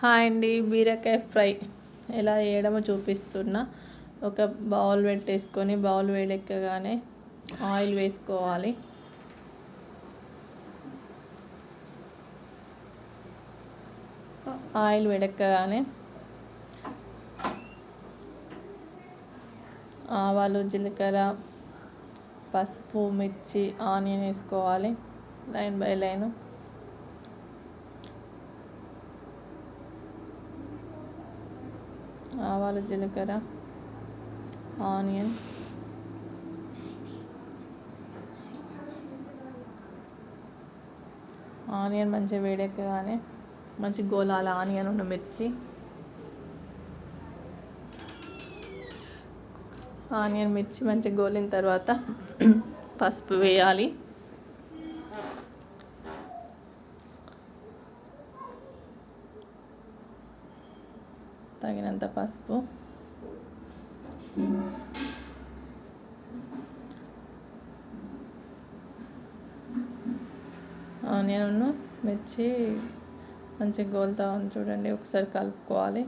Hi అండి బీరకాయ fry. ఎలా చేయడమో చూపిస్తున్నా. ఒక బౌల్ పెట్టేసుకొని బౌల్ వేడెక్కగానే ఆయిల్ వేసుకోవాలి. ఆయిల్ వేడెక్కగానే ఆవాలు జీలకర్ర పసుపు మిర్చి ఆనియన్ వేసుకోవాలి. Line by line. ఆవాలు జీలకర్ర ఆనియన్. ఆనియన్ మంచిగా వేడెక్కగానే మంచి గోలాల ఆనియన్ ఉన్న మిర్చి. ఆనియన్ మిర్చి మంచిగా గోలిన తర్వాత పసుపు వేయాలి. తగినంత పసుపు. ఆనియన్ మిర్చి మంచిగా గోలుతూ ఉంది చూడండి ఒకసారి కలుపుకోవాలి.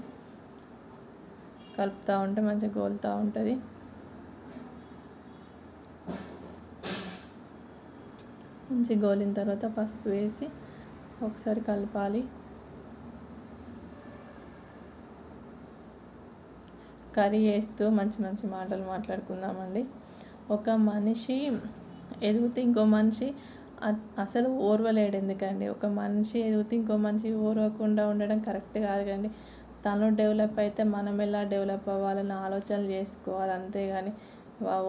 కలుపుతూ ఉంటే మంచిగా గోలుతూ ఉంటుంది. మంచిగా గోలిన తర్వాత పసుపు వేసి ఒకసారి కలపాలి. కర్రీ వేస్తూ మంచి మంచి మాటలు మాట్లాడుకుందామండి. ఒక మనిషి ఎదిగితే ఇంకో మనిషి అసలు ఓర్వలేడు ఎందుకండి? ఒక మనిషి ఎదిగితే ఇంకో మనిషి ఓర్వకుండా ఉండడం కరెక్ట్ కాదు కానీ తను డెవలప్ అయితే మనం ఎలా డెవలప్ అవ్వాలని ఆలోచనలు చేసుకోవాలి అంతేగాని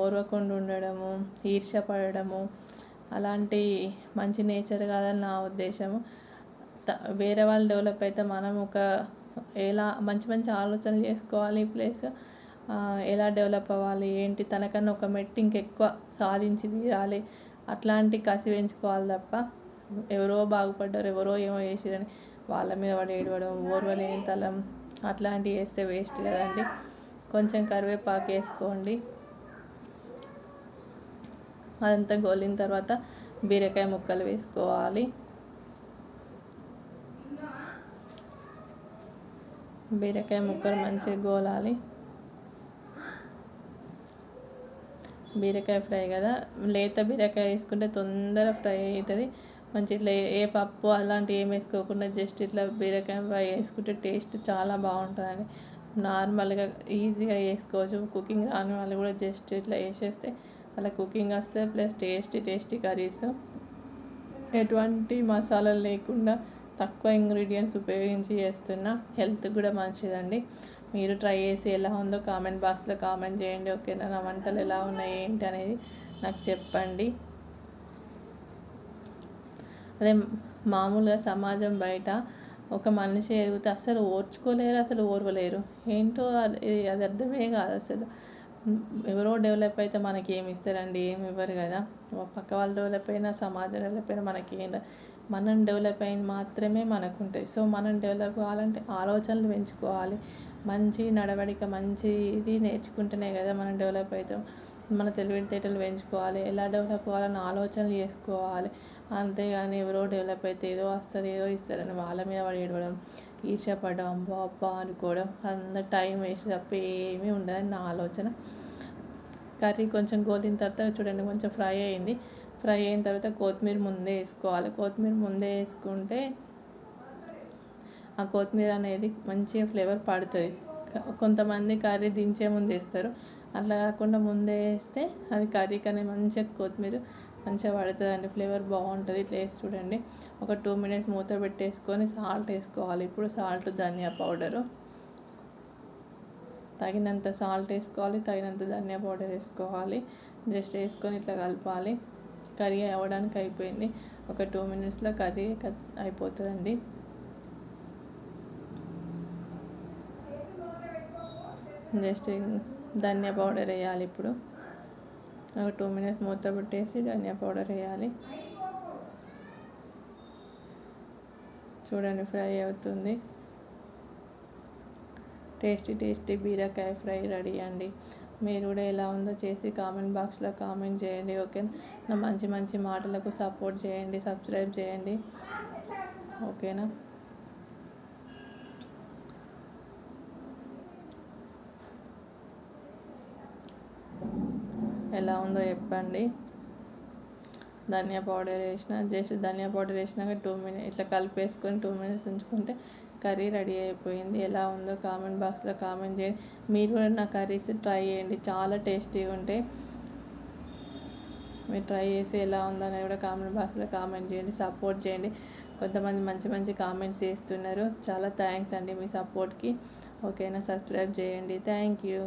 ఓర్వకుండా ఉండడము ఈర్ష్యపడము అలాంటి మంచి నేచర్ కాదని నా ఉద్దేశము. వేరే వాళ్ళు డెవలప్ అయితే మనం ఒక ఎలా మంచి మంచి ఆలోచనలు చేసుకోవాలి ప్లస్ ఎలా డెవలప్ అవ్వాలి ఏంటి తనకన్నా ఒక మెట్టు ఇంకెక్కువ సాధించి తీరాలి అట్లాంటి కసి పెంచుకోవాలి తప్ప ఎవరో బాగుపడ్డారు ఎవరో ఏమో చేసిరని వాళ్ళ మీద పడి ఏడవడం ఓర్వలేని తలం అట్లాంటివి వేస్తే వేస్ట్ కదండి. కొంచెం కరివేపాకు వేసుకోండి. అదంతా గోలిన తర్వాత బీరకాయ ముక్కలు వేసుకోవాలి. బీరకాయ ముక్కలు మంచిగా గోలాలి. బీరకాయ ఫ్రై కదా. లేత బీరకాయ వేసుకుంటే తొందర ఫ్రై అవుతుంది. మంచి ఇట్లా ఏ పప్పు అలాంటివి ఏం వేసుకోకుండా జస్ట్ ఇట్లా బీరకాయ ఫ్రై వేసుకుంటే టేస్ట్ చాలా బాగుంటుందండి. నార్మల్గా ఈజీగా వేసుకోవచ్చు. కుకింగ్ రాని వాళ్ళు కూడా జస్ట్ ఇట్లా వేసేస్తే అలా కుకింగ్ వస్తే ప్లస్ టేస్టీ టేస్టీ కర్రీస్. ఎటువంటి మసాలాలు లేకుండా తక్కువ ఇంగ్రీడియంట్స్ ఉపయోగించి చేస్తున్న హెల్త్ కూడా మంచిదండి. మీరు ట్రై చేసి ఎలా ఉందో కామెంట్ బాక్స్లో కామెంట్ చేయండి. ఓకేనా? నా వంటలు ఎలా ఉన్నాయి? ఏంటి అనేది నాకు చెప్పండి. అదే మామూలుగా సమాజం బయట ఒక మనిషి ఎదిగితే అసలు ఓర్చుకోలేరు అసలు ఓర్వలేరు. ఏంటో అది అది అర్థమే కాదు అసలు ఎవరో డెవలప్ అయితే మనకి ఏమి ఇస్తారండి ఏమి ఇవ్వరు కదా. పక్క వాళ్ళు డెవలప్ అయినా సమాజం డెవలప్ అయినా మనకి ఏం మనం డెవలప్ అయింది మాత్రమే మనకు ఉంటాయి సో మనం డెవలప్ కావాలంటే ఆలోచనలు పెంచుకోవాలి. మంచి నడవడిక మంచి ఇది నేర్చుకుంటేనే కదా మనం డెవలప్ అవుతాం. మన తెలివితేటలు పెంచుకోవాలి ఎలా డెవలప్ కావాలని ఆలోచనలు చేసుకోవాలి. అంతేగాని ఎవరో డెవలప్ అయితే ఏదో వస్తుంది ఏదో ఇస్తారని వాళ్ళ మీద పడి ఏడవడం ఈర్ష్యపడడం బాబా అనుకోవడం అంత టైం వేస్ట్ తప్ప ఏమీ ఉండదని నా ఆలోచన. కర్రీ కొంచెం గోలిన తర్వాత చూడండి కొంచెం ఫ్రై అయింది. ఫ్రై అయిన తర్వాత కొత్తిమీర ముందే వేసుకోవాలి. కొత్తిమీర ముందే వేసుకుంటే ఆ కొత్తిమీర అనేది మంచిగా ఫ్లేవర్ పడుతుంది. కొంతమంది కర్రీ దించే ముందు వేస్తారు. అట్లా కాకుండా ముందే వేస్తే అది కర్రీ కానీ మంచిగా కొత్తిమీర మంచిగా పడుతుందండి. ఫ్లేవర్ బాగుంటుంది. ఇట్లా వేసి చూడండి. ఒక టూ మినిట్స్ మూత పెట్టేసుకొని సాల్ట్ వేసుకోవాలి. ఇప్పుడు సాల్ట్ ధనియా పౌడరు. తగినంత సాల్ట్ వేసుకోవాలి. తగినంత ధనియా పౌడర్ వేసుకోవాలి. జస్ట్ వేసుకొని ఇట్లా కలపాలి. కర్రీ అవ్వడానికి అయిపోయింది. ఒక టూ మినిట్స్లో కర్రీ అయిపోతుందండి. జస్ట్ ధనియా పౌడర్ వేయాలి ఇప్పుడు. ఒక టూ మినిట్స్ మూత పెట్టేసి ధనియా పౌడర్ వేయాలి. చూడండి ఫ్రై అవుతుంది. టేస్టీ టేస్టీ బీరకాయ ఫ్రై రెడీ అండి. మీరు కూడా ఎలా ఉందో చేసి కామెంట్ బాక్స్లో కామెంట్ చేయండి ఓకే? నా మంచి మంచి మాటలకు సపోర్ట్ చేయండి సబ్స్క్రైబ్ చేయండి. ఓకేనా? ఎలా ఉందో చెప్పండి. ధనియా పౌడర్ వేసిన జస్ట్ ధనియా పౌడర్ వేసినాక టూ మినిట్ ఇట్లా కలిపేసుకొని టూ మినిట్స్ ఉంచుకుంటే కర్రీ రెడీ అయిపోయింది. ఎలా ఉందో కామెంట్ బాక్స్లో కామెంట్ చేయండి. మీరు కూడా నా కర్రీస్ ట్రై చేయండి. చాలా టేస్టీగా ఉంటాయి. మీరు ట్రై చేసి ఎలా ఉందనేది కూడా కామెంట్ బాక్స్లో కామెంట్ చేయండి. సపోర్ట్ చేయండి. కొంతమంది మంచి మంచి కామెంట్స్ చేస్తున్నారు. చాలా థ్యాంక్స్ అండి మీ సపోర్ట్కి. ఓకేనా? సబ్స్క్రైబ్ చేయండి. Thank you.